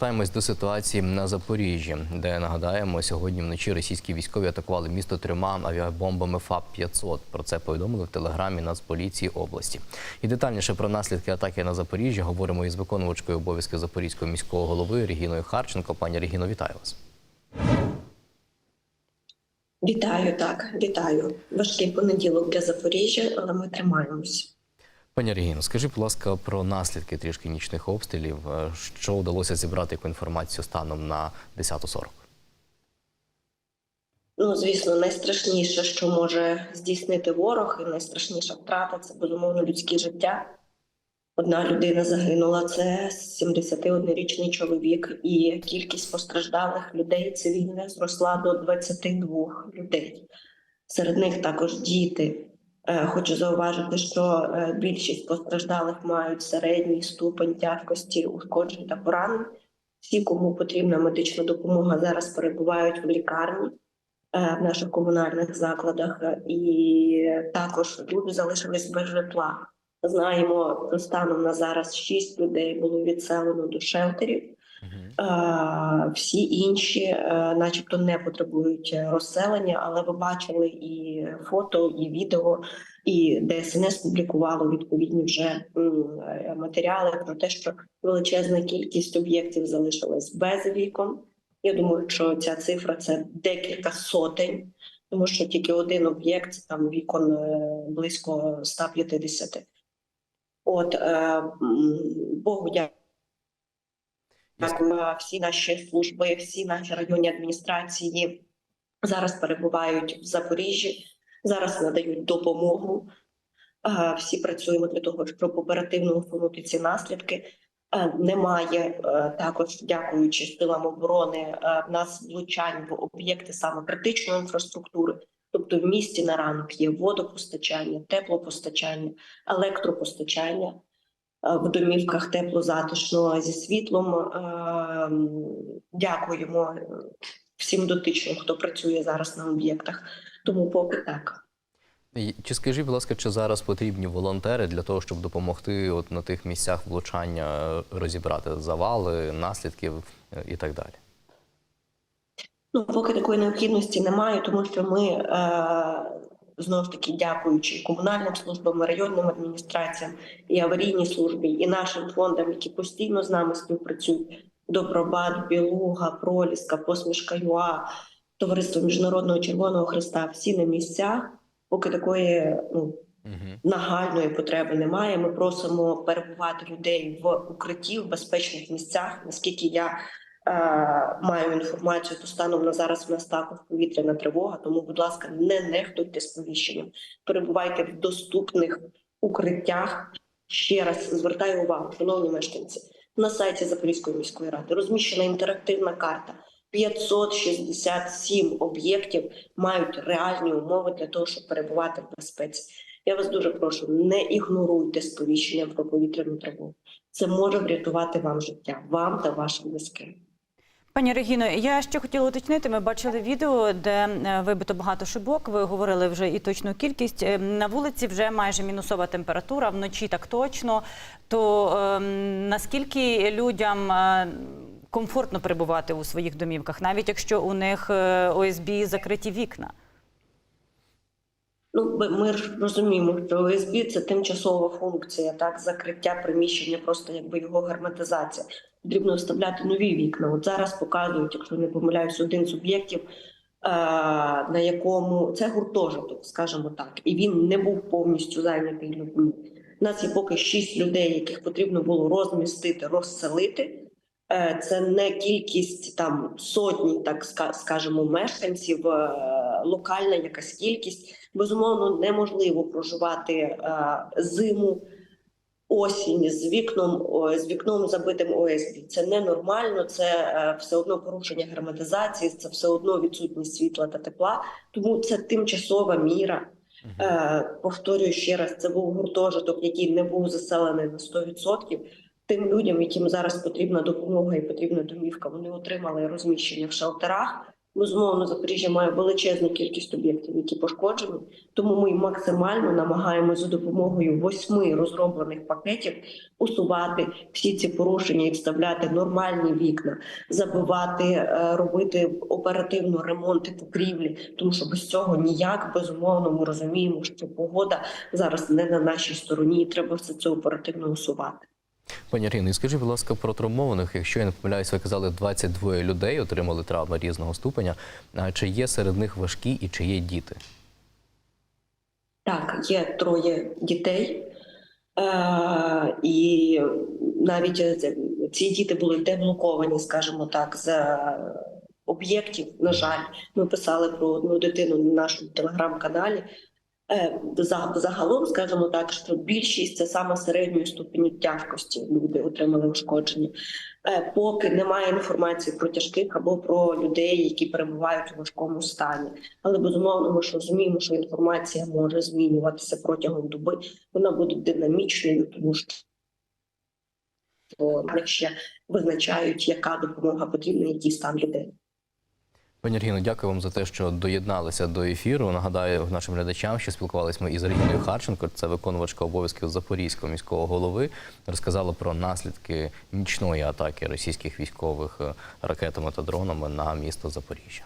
Повертаємось до ситуації на Запоріжжі, де нагадаємо, сьогодні вночі російські військові атакували місто трьома авіабомбами ФАП-500. Про це повідомили в телеграмі Нацполіції області. І детальніше про наслідки атаки на Запоріжжя говоримо із виконувачкою обов'язків Запорізького міського голови Регіною Харченко. Пані Регіно, вітаю вас. Вітаю, так, вітаю. Важкий понеділок для Запоріжжя, але ми тримаємось. Пані Регіно, скажіть, будь ласка, про наслідки трішки нічних обстрілів. Е, Що вдалося зібрати яку інформацію станом на 10.40? Ну, звісно, найстрашніше, що може здійснити ворог, і найстрашніша втрата це безумовно людське життя. Одна людина загинула, це 71-річний чоловік, і кількість постраждалих людей цивільних зросла до 22 людей. Серед них також діти. Е, Хочу зауважити, що е, більшість постраждалих мають середній ступень тяжкості ушкоджень та поранень. Всі, кому потрібна медична допомога, зараз перебувають в лікарні е, в наших комунальних закладах, і також люди залишились без житла. Знаємо, станом на зараз шість людей було відселено до шелтерів. Е, Всі інші, е, начебто, не потребують е, розселення, але ви бачили і фото, і відео, і ДСНС публікувало відповідні вже матеріали про те, що величезна кількість об'єктів залишилась без вікон. Я думаю, що ця цифра це декілька сотень, тому що тільки один об'єкт там вікон близько 150. От Богу дякую. Дякую. Всі наші служби, всі наші районні адміністрації зараз перебувають в Запоріжжі, зараз надають допомогу. Е, Всі працюємо для того, щоб оперативно усунути ці наслідки. Е, Немає е, також, дякуючи силам оборони, е, в нас влучань в об'єкти саме критичної інфраструктури. Тобто в місті на ранок є водопостачання, теплопостачання, електропостачання е, в домівках тепло затишно зі світлом. Е, Дякуємо е, всім дотичним, хто працює зараз на об'єктах. Тому поки так. Чи скажіть, будь ласка, чи зараз потрібні волонтери для того, щоб допомогти от на тих місцях влучання е, розібрати завали, наслідків е, і так далі? Ну, поки такої необхідності немає, тому що ми е, знову ж таки дякуючи і комунальним службам, і районним адміністраціям, і аварійній службі, і нашим фондам, які постійно з нами співпрацюють: Добробат, Білуга, Проліска, Посмішка ЮА, Товариство Міжнародного Червоного Христа. Всі на місцях, поки такої ну, нагальної потреби немає. Ми просимо перебувати людей в укритті в безпечних місцях. Наскільки я маю інформацію, то станом на зараз в нас також повітряна тривога. Тому, будь ласка, не нехтуйте сповіщенням. Перебувайте в доступних укриттях. Ще раз звертаю увагу, шановні мешканці. На сайті Запорізької міської ради розміщена інтерактивна карта. 567 об'єктів мають реальні умови для того, щоб перебувати в безпеці. Я вас дуже прошу, не ігноруйте сповіщення про повітряну тривогу. Це може врятувати вам життя, вам та вашим близьким. Пані Регіно, я ще хотіла уточнити. Ми бачили відео, де е, вибито багато шибок. Ви говорили вже і точну кількість. Е, На вулиці вже майже мінусова температура, вночі так точно. То е, наскільки людям е, комфортно перебувати у своїх домівках, навіть якщо у них ОСБ закриті вікна? Ну, ми- розуміємо, що ОСБ – це тимчасова функція, так закриття приміщення, просто якби його герметизація. Потрібно вставляти нові вікна. От зараз показують, якщо не помиляюсь, один з об'єктів, е, на якому це гуртожиток, скажімо так, і він не був повністю зайнятий людьми. У нас є поки шість людей, яких потрібно було розмістити, розселити. Е, Це не кількість там сотні, так ска- скажемо, мешканців, е, локальна якась кількість. Безумовно, неможливо проживати е, зиму, осінь з вікном, з вікном забитим ОСБ. Це ненормально, це все одно порушення герметизації, це все одно відсутність світла та тепла. Тому це тимчасова міра. Повторюю ще раз, це був гуртожиток, який не був заселений на 100%. Тим людям, яким зараз потрібна допомога і потрібна домівка, вони отримали розміщення в шелтерах. Безумовно, Запоріжжя має величезну кількість об'єктів, які пошкоджені. Тому ми максимально намагаємося за допомогою восьми розроблених пакетів усувати всі ці порушення і вставляти нормальні вікна, забивати, е, робити оперативно ремонти покрівлі, тому що без цього ніяк безумовно ми розуміємо, що погода зараз не на нашій стороні, і треба все це оперативно усувати. Пані Аріно, і скажіть, будь ласка, про травмованих. Якщо я не помиляюсь, ви казали, 22 людей отримали травми різного ступеня. Чи є серед них важкі і чи є діти? Так, є троє дітей, е, і навіть е, ці діти були деблоковані, скажімо так, з об'єктів. На жаль, ми писали про одну дитину на нашому телеграм-каналі. Е, за- Загалом, скажімо так, що більшість це саме середньої ступені тяжкості люди отримали ушкодження. Е, Поки немає інформації про тяжких або про людей, які перебувають у важкому стані. Але безумовно, ми ж розуміємо, що інформація може змінюватися протягом доби. Вона буде динамічною, тому що ще визначають, яка допомога потрібна, який стан людей. Пані Аргіно, дякую вам за те, що доєдналися до ефіру. Нагадаю нашим глядачам, що спілкувалися ми із Регіною Харченко, це виконувачка обов'язків Запорізького міського голови. Розказала про наслідки нічної атаки російських військових е, ракетами та дронами на місто Запоріжжя.